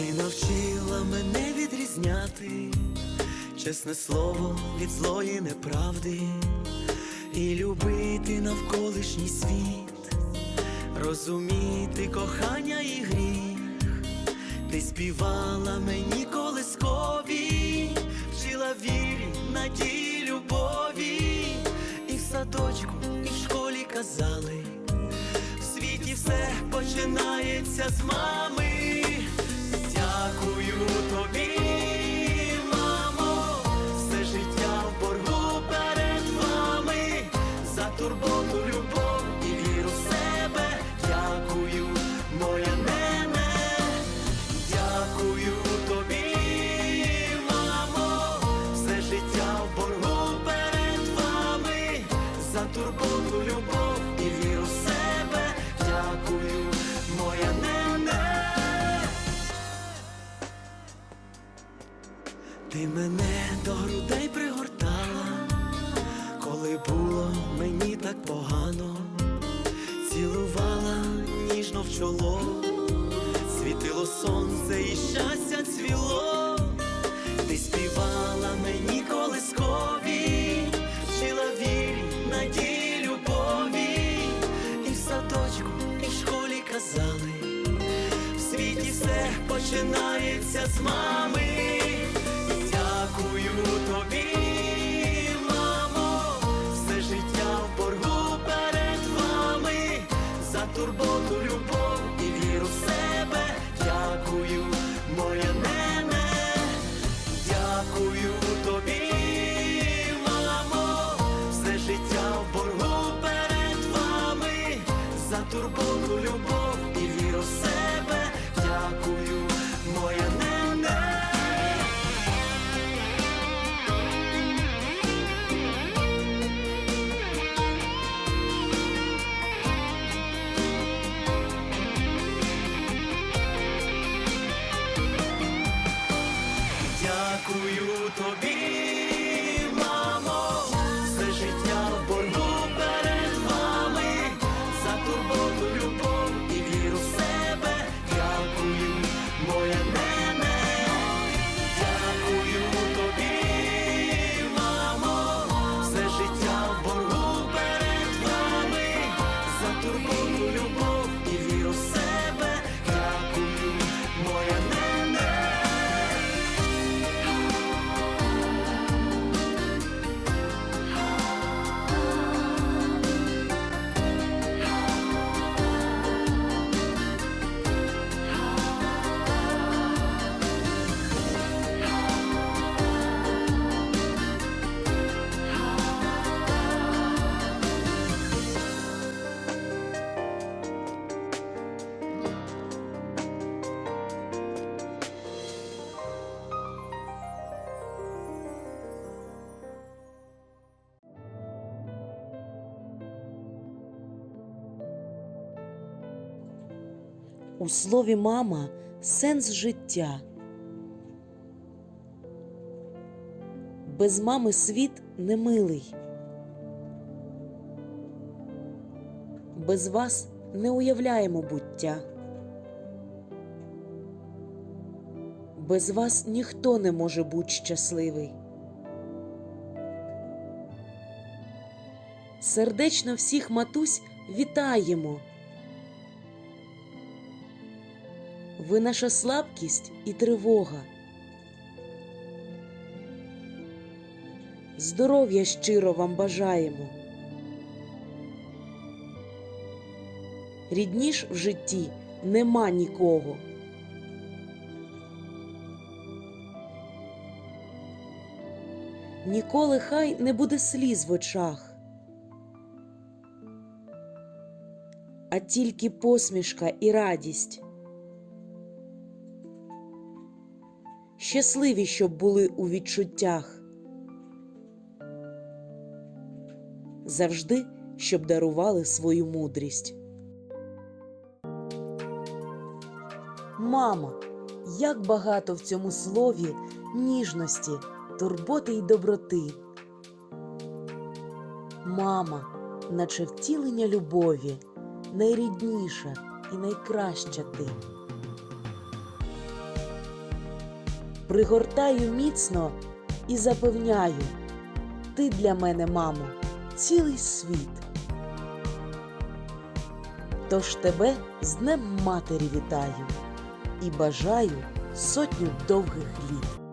Ти навчила мене відрізняти. Чесне слово від злої неправди і любити навколишній світ, розуміти кохання і гріх. Ти співала мені колискові, вчила вірі, надії, любові, і в садочку, і в школі казали. В світі все починається з мами. Ти мене до грудей пригортала, коли було мені так погано, цілувала ніжно в чоло, світило сонце і щастя цвіло, ти співала мені колискові, вчила вірі, надії, любові, і в садочку, і в школі казали в світі все починається з мами. Турботу, любов і віру в себе. Дякую, моя нене. Дякую тобі, У слові мама сенс життя. Без мами світ немилий. Без вас не уявляємо буття. Без вас ніхто не може бути щасливий. Сердечно всіх матусь вітаємо. Ви наша слабкість і тривога. Здоров'я щиро вам бажаємо. Рідніш в житті нема нікого. Ніколи хай не буде сліз в очах, а тільки посмішка і радість. Щасливі, щоб були у відчуттях. завжди, щоб дарували свою мудрість. Мама, як багато в цьому слові ніжності, турботи й доброти. Мама, наче втілення любові, найрідніша і найкраща ти. Пригортаю міцно і запевняю, ти для мене, мамо, цілий світ. Тож тебе з Днем Матері вітаю і бажаю сотню довгих літ.